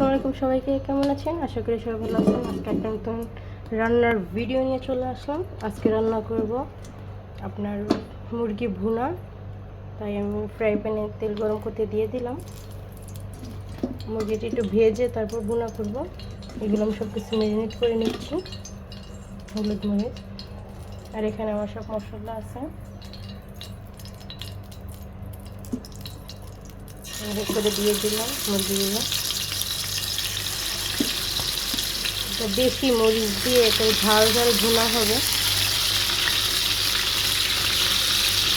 আসসালামু আলাইকুম সবাইকে, কেমন আছেন? আশা করি সবাই ভালো আছেন। আজকে একটা নতুন রান্নার ভিডিও নিয়ে চলে আসলাম। আজকে রান্না করব আপনার মুরগি ভুনা। তাই আমি ফ্রাই প্যানে তেল গরম করতে দিয়ে দিলাম। মুরগিটি একটু ভেজে তারপর ভুনা করব। এগুলো আমি সব কিছু ম্যারিনেট করে নিচ্ছি। হলুদ মরিচ। আর এখানে আমার সব মশলা আছে। করে দিয়ে দিলাম মুরগিগুলো এটা দেশি মরিচ দিয়ে এটা ঝাল ঝাল ভুনা হবে।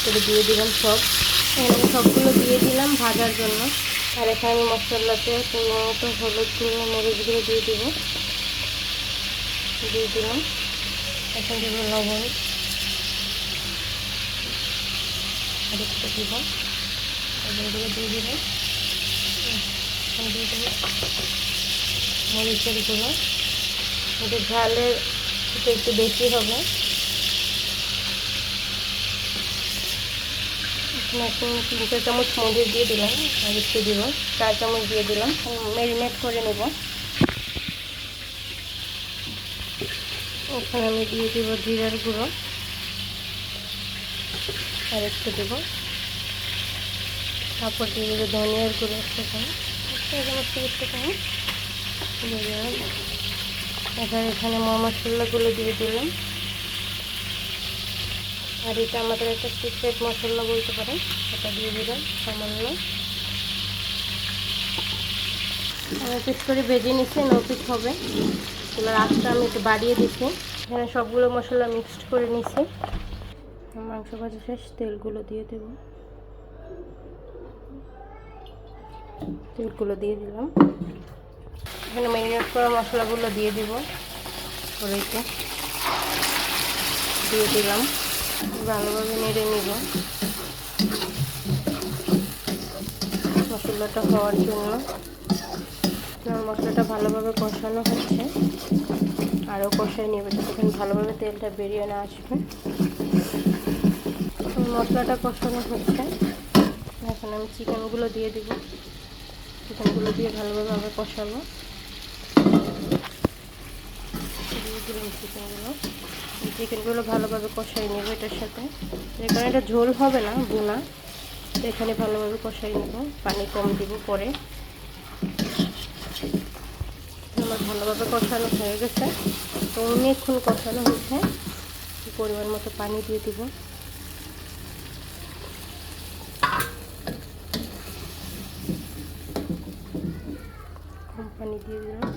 করে দিয়ে দিলাম সব। সবগুলো দিয়ে দিলাম ভাজার জন্য। আর এখানে মশলাতে মতো হলুদ গুঁড়ো, মরিচ গুঁড়ো দিয়ে দিব। দিয়ে দিলাম। এখন দিব লবণ। একটু দিব। দিয়ে দিয়ে মরিচের গুঁড়ো। ঝালের এটা একটু বেশি হবে। চার চামচ মরিচ দিয়ে দিলাম, আর একটু দিব চার চামচ দিয়ে দিলাম, ম্যারিনেট করে নেব। ওখানে আমি দিয়ে দিব জিরার গুঁড়ো, আর একটু দেবো তারপর দিয়ে দেবো ধনিয়ার গুঁড়ো একটা চামচ একটা চামচ একটা এবার এখানে মশলাগুলো দিয়ে দিলাম। আর এটা আমাদের একটা সিক্রেট মশলা বলতে পারেন। সেটা দিয়ে দিলাম সামান্য। পিস করে ভেজে নিচ্ছে নপিস হবে। এবার আস্তে আমি একটু বাড়িয়ে দিচ্ছি। এখানে সবগুলো মশলা মিক্সড করে নিচ্ছি। মাংস ভাজা শেষ, তেলগুলো দিয়ে দেব। তেলগুলো দিয়ে দিলাম। এখানে ম্যারিনেট করা মশলাগুলো দিয়ে দিব। কড়াইতে দিয়ে দিলাম। ভালোভাবে নেড়ে নিব। মশলাটা হওয়ার জন্য। মশলাটা ভালোভাবে কষানো হচ্ছে। আরও কষাই নেবে তখন ভালোভাবে তেলটা বেরিয়ে না আসবে। মশলাটা কষানো হচ্ছে। এখন আমি চিকেনগুলো দিয়ে দিব। চিকেনগুলো দিয়ে ভালোভাবে আবার কষাবো দিয়ে দিলাম চিকেনগুলো চিকেনগুলো ভালোভাবে কষাই নেব এটার সাথে। এখানে এটা ঝোল হবে না বোনা এখানে ভালোভাবে কষাই নেব। পানি কম দিব পরে। আমার ভালোভাবে কষানো হয়ে গেছে। তো অনেকক্ষণ কষানো হয়েছে পরিমাণ মতো পানি দিয়ে দিব। কম পানি দিয়ে দিলাম।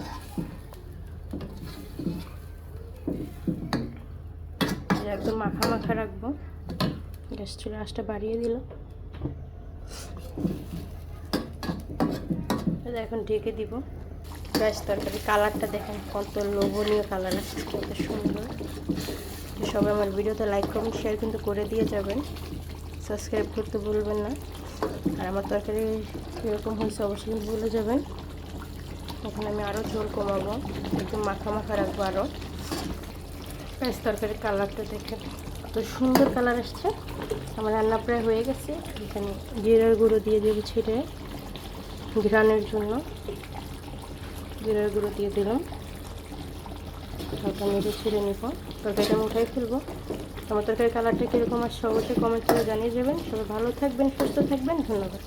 একদম মাখা মাখা রাখব। গ্যাস চুলে আঁচটা বাড়িয়ে দিল। এখন ঢেকে দিব। গ্যাস তরকারি কালারটা দেখেন কত লোভনীয় কালার আসছে কত সুন্দর। সবাই আমার ভিডিওতে লাইক কমেন্ট শেয়ার কিন্তু করে দিয়ে যাবেন। সাবস্ক্রাইব করতে ভুলবেন না। আর আমার তরকারি কীরকম হয়েছে অবশ্যই কিন্তু ভুলে যাবেন। এখন আমি আরও ঝোল কমাবো। একদম মাখা মাখা রাখব আরও পেঁয়াজ তরকারির কালারটা দেখে কত সুন্দর কালার আসছে। আমার রান্না প্রায় হয়ে গেছে। এখানে জিরার গুঁড়ো দিয়ে দেবো ছিটে ঘ্রানের জন্য। জিরার গুঁড়ো দিয়ে দিলাম। হালকা মেরে ছিঁড়ে নিব। তরকারিটা আমি উঠাই ফেলব। আমার তরকারির কালারটা কীরকম আসছে অবশ্যই কমেন্ট করে জানিয়ে যাবেন। সবাই ভালো থাকবেন, সুস্থ থাকবেন। ধন্যবাদ।